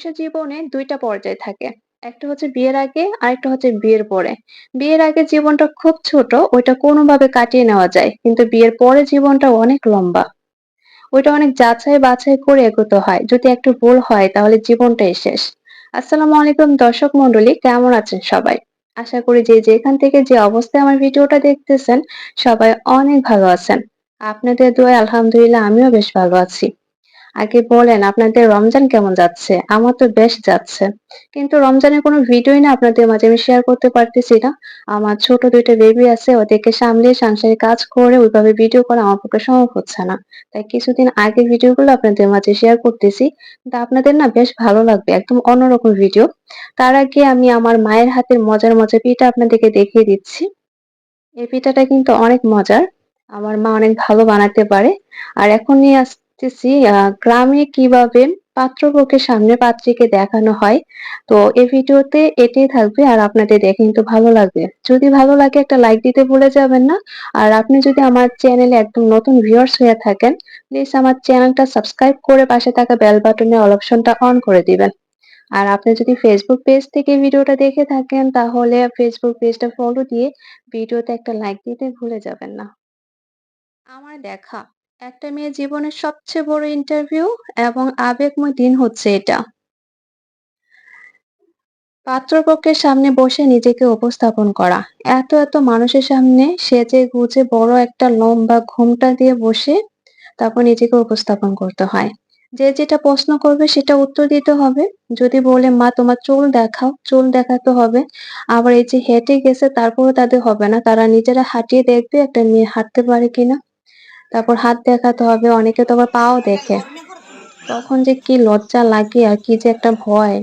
মানুষের জীবনে ২ টা পর্যায় থাকে। একটা হচ্ছে বিয়ের আগে, আরেকটা হচ্ছে বিয়ের পরে। বিয়ের আগে জীবনটা খুব ছোট, ওইটা কোনোভাবে কাটিয়ে নেওয়া যায়। কিন্তু বিয়ের পরে জীবনটা অনেক লম্বা। ওইটা অনেক যাচাই বাছাই করে এগোতে হয়। যদি একটু ভুল হয় তাহলে জীবনটাই শেষ। আসসালামু আলাইকুম দর্শক মন্ডলী, কেমন আছেন সবাই? আশা করি যে যেখান থেকে যে অবস্থায় আমার ভিডিওটা দেখতেছেন সবাই অনেক ভালো আছেন। আপনাদের দোয়ায় আলহামদুলিল্লাহ আমিও বেশ ভালো আছি। আগে বলেন আপনাদের রমজান কেমন যাচ্ছে? আমার তো বেশ যাচ্ছে। কিন্তু রমজানের কোনো ভিডিওই না আপনাদের মাঝে আমি শেয়ার করতে পারতেছি না। আমার ছোট দুইটা বেবি আছে ওদেরকে সামলিয়ে সাংসারিক কাজ করে ওইভাবে ভিডিও করা আমার পক্ষে সম্ভব হচ্ছে না। তাই কিছুদিন আগের ভিডিওগুলো আপনাদের মাঝে শেয়ার করতেছি। কিন্তু আপনাদের না বেশ ভালো লাগবে। একদম অন্যরকম ভিডিও। তার আগে আমি আমার মায়ের হাতের মজার, মজার পিঠা আপনাদেরকে দেখিয়ে দিচ্ছি। এই পিঠাটা কিন্তু অনেক মজার। আমার মা অনেক ভালো বানাতে পারে। আর এখন নিয়ে আ গ্রামে কীভাবে পাত্রপক্ষের সামনে পাত্রীকে দেখানো হয়। তো এই ভিডিওতে এটাই থাকবে আর আপনাদের দেখে কিন্তু ভালো লাগবে। যদি ভালো লাগে একটা লাইক দিতে ভুলে যাবেন না। আর আপনি যদি আমার চ্যানেলে একদম নতুন ভিউয়ার্স হয়ে থাকেন, প্লিজ আমার চ্যানেলটা সাবস্ক্রাইব করে পাশে থাকা বেল বাটনের অল অপশনটা অন করে দিবেন। আর আপনি যদি ফেসবুক পেজ থেকে ভিডিওটা দেখে থাকেন তাহলে ফেসবুক পেজটা ফলো দিয়ে ভিডিওতে একটা লাইক দিতে ভুলে যাবেন না। আমার দেখা একটা মেয়ের জীবনের সবচেয়ে বড় ইন্টারভিউ এবং আবেগময় দিন হচ্ছে এটা। পাত্রপক্ষের সামনে বসে নিজেকে উপস্থাপন করা। এত, এত মানুষের সামনে সেজে গুজে বড় একটা লম্বা ঘোমটা দিয়ে বসে তারপর নিজেকে উপস্থাপন করতে হয়। যে যেটা প্রশ্ন করবে সেটা উত্তর দিতে হবে। যদি বলে মা তোমার চুল দেখাও, চুল দেখাতে হবে। আবার এই যে হেঁটে গেছে তারপরেও তাদের হবে না। তারা নিজেরা হাঁটিয়ে দেখবে একটা মেয়ে হাঁটতে পারে কিনা। তারপর হাত দেখাতে হবে। অনেকে তো আবার পাও দেখে। তখন যে কি লজ্জা লাগে আর কি যে একটা ভয়।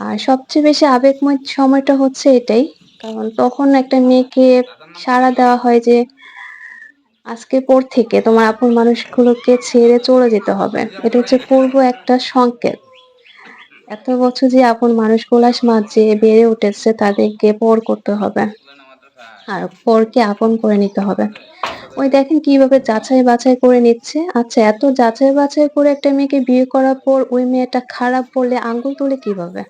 আর সবচেয়ে বেশি আবেগময় সময়টা হচ্ছে এটাই। কারণ তখন একটা মেয়েকে সাড়া দেওয়া হয় যে, আজকে পর থেকে তোমার আপন মানুষগুলোকে ছেড়ে চলে যেতে হবে। এটা হচ্ছে পূর্ব একটা সংকেত। এত বছর যে আপন মানুষগুলার মাঝে বেড়ে উঠেছে, তাদেরকে পর করতে হবে। আর পরকে আপন করে নিতে হবে। ওই দেখেন কীভাবে যাচাই বাছাই করে নিচ্ছে। আচ্ছা এত যাচাই বাছাই করে একটা মেয়েকে বিয়ে করার পর ওই মেয়েটা খারাপ বললে আঙ্গুল তুলে কীভাবে?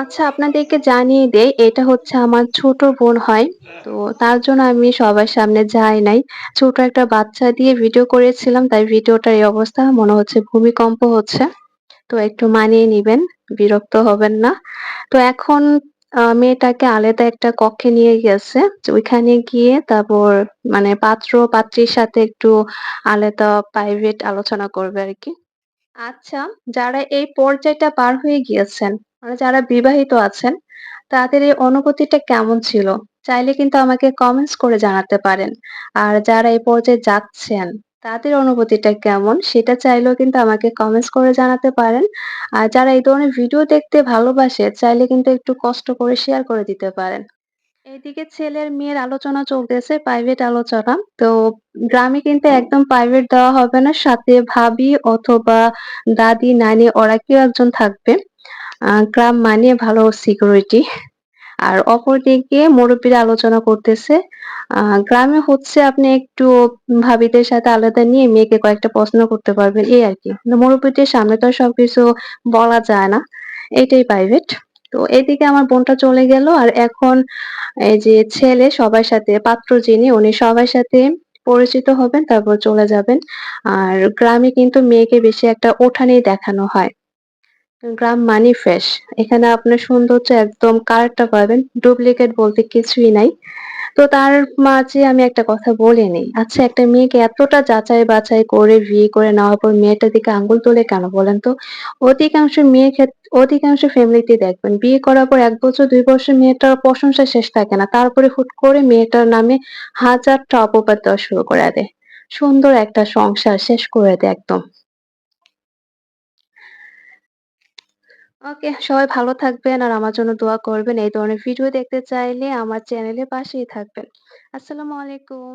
আচ্ছা আপনাদেরকে জানিয়ে দেই, এটা হচ্ছে আমার ছোট বোন হয়। তো তার জন্য আমি সবার সামনে যাই নাই। ছোট একটা বাচ্চা দিয়ে ভিডিও করেছিলাম তাই ভিডিওটার এই অবস্থা। মনে হচ্ছে ভূমিকম্প হচ্ছে। তো একটু মানিয়ে নিবেন, বিরক্ত হবেন না। তো এখন মেয়েটাকে আলাদা একটা কক্ষে নিয়ে গেছে। ওইখানে গিয়ে তারপর মানে পাত্র-পাত্রীর সাথে একটু আলাদা প্রাইভেট আলোচনা করবে আরকি। আচ্ছা, যারা এই পর্যায়টা পার হয়ে গিয়েছেন, মানে যারা বিবাহিত আছেন, তাদের এই অনুভূতিটা কেমন ছিল? চাইলে কিন্তু আমাকে কমেন্টস করে জানাতে পারেন। আর যারা এই পর্যায়ে যাচ্ছেন, তাদের অনুভূতিটা কেমন? সেটা চাইলেও কিন্তু আমাকে কমেন্টস করে জানাতে পারেন। আর যারা এই ধরনের ভিডিও দেখতে ভালোবাসে, চাইলে কিন্তু একটু কষ্ট করে শেয়ার করে দিতে পারেন। এদিকে ছেলের মেয়ের আলোচনা চলতেছে, প্রাইভেট আলোচনা। তো গ্রামে কিন্তু একদম প্রাইভেট দেওয়া হবে না। সাথে ভাবি অথবা দাদি, নানি ওরা কেউ একজন থাকবে। গ্রাম মানে ভালো সিকিউরিটি। আর অপরদিকে মুরব্বিরা আলোচনা করতেছে। গ্রামে হচ্ছে আপনি একটু ভাবিদের সাথে আলাদা নিয়ে মেয়েকে কয়েকটা প্রশ্ন করতে পারবেন, এই আর কি মুরব্বিদের সামনে তো সবকিছু বলা যায় না। এটাই প্রাইভেট। তো এদিকে আমার বোনটা চলে গেল আর এখন এই যে ছেলে সবার সাথে, পাত্র যিনি, উনি সবার সাথে পরিচিত হবেন, তারপর চলে যাবেন। আর গ্রামে কিন্তু মেয়েকে বেশি একটা ওঠানেই দেখানো হয়। গ্রাম মানি ফ্রেশ। এখানে আপনার সৌন্দর্য একদম কারেক্টটা পাবেন। ডুপ্লিকেট বলতে কিছুই নাই। তো তার মাঝে আমি একটা কথা বলে নেই। আচ্ছা একটা মেয়েকে এতটা যাচাই বাছাই করে বিয়ে করে নেওয়ার পর মেয়েটার দিকে আঙ্গুল তোলে কেন বলেন তো? অধিকাংশ মেয়ে ক্ষেত্রে অধিকাংশ ফ্যামিলিতে দেখবেন, বিয়ে করার পর এক বছর, দুই বছর মেয়েটার প্রশংসা শেষ থাকে না। তারপরে হুট করে মেয়েটার নামে হাজারটা অপবাদ দেওয়া শুরু করে দেয়। সুন্দর একটা সংসার শেষ করে দেয় একদম। ওকে, সবাই ভালো থাকবেন আর আমার জন্য দোয়া করবেন। এই ধরনের ভিডিও দেখতে চাইলে আমার চ্যানেলের পাশেই থাকবেন। আসসালামু আলাইকুম।